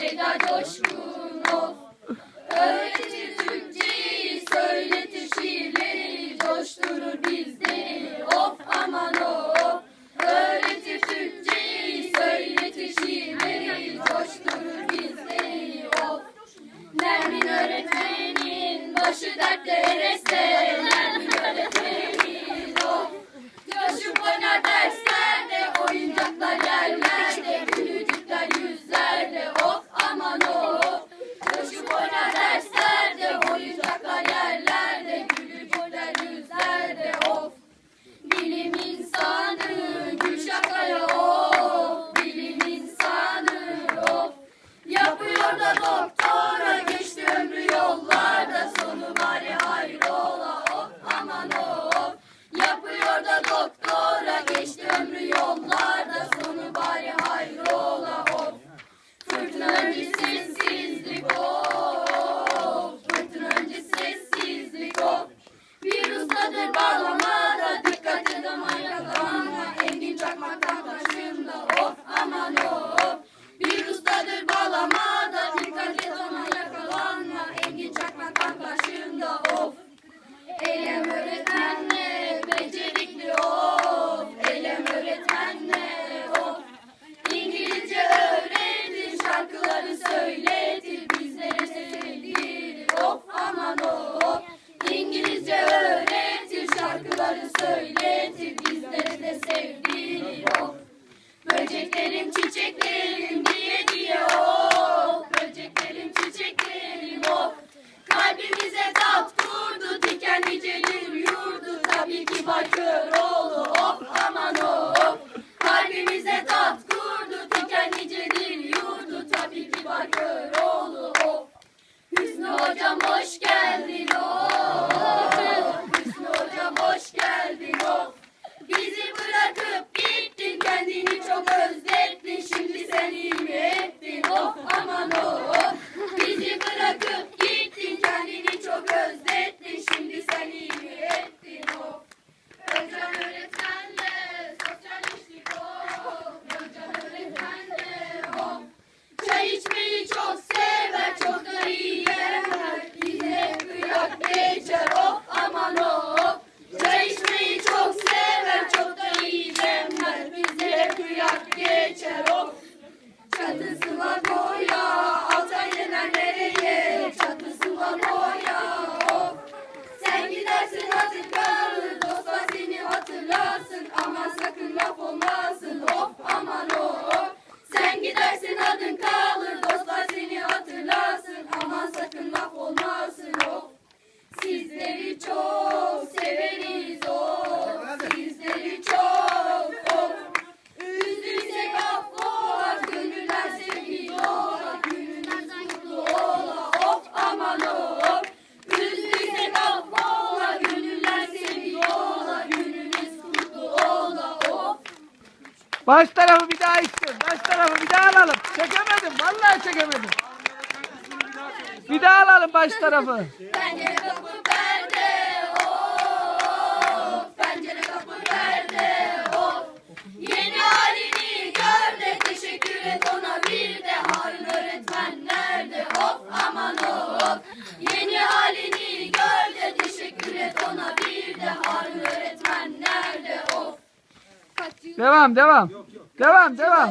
Ceda coşku. Doktorda doktora geçti ömrü yollarda Sonu bari hayrola of aman of Yapıyor da doktora geçti ömrü yollarda Sonu bari hayrola of Fırtına öncesi sessizlik of Fırtına öncesi sessizlik of Virüstadır bağlamak Baş tarafı bir daha istiyorum. Baş tarafı bir daha alalım. Çekemedim. Vallahi çekemedim. Bir daha alalım baş tarafı. Devam devam. Yok, yok. Devam devam.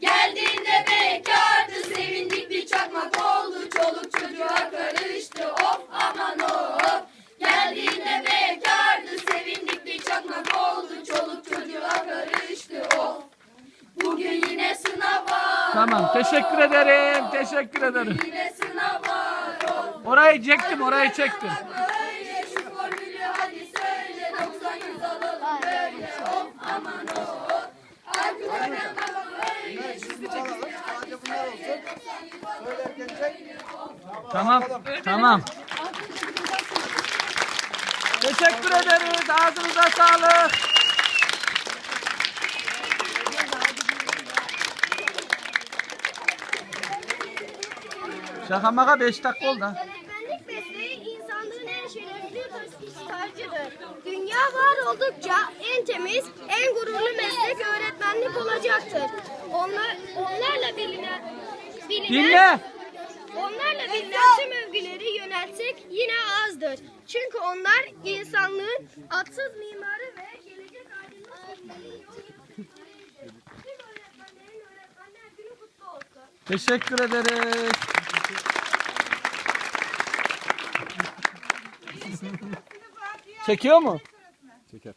Geldiğinde bekardı sevindik bir çakmak oldu çoluk çocuğa karıştı of aman of Geldiğinde bekardı sevindik bir çakmak oldu çoluk çocuğa karıştı of Bugün yine sınav var Tamam teşekkür ederim teşekkür ederim. Bugün Yine sınav var Orayı çektim orayı çektim. Tamam. Tamam. Teşekkür ederiz. Ağzınıza sağlık. Şaka maka 5 dakika oldu. ha. Öğretmenlik mesleği insanlığın en şerefli stajıdır. Dünya var oldukça en temiz, en gururlu meslek öğretmenlik olacaktır. Onlar, onlarla bilinen, bilinen Dinle. Onlarla bilinen tüm övgüleri yöneltsek yine azdır. Çünkü onlar insanlığın atsız mimarı ve gelecek Teşekkür ederiz. Çekiyor mu? Çeker.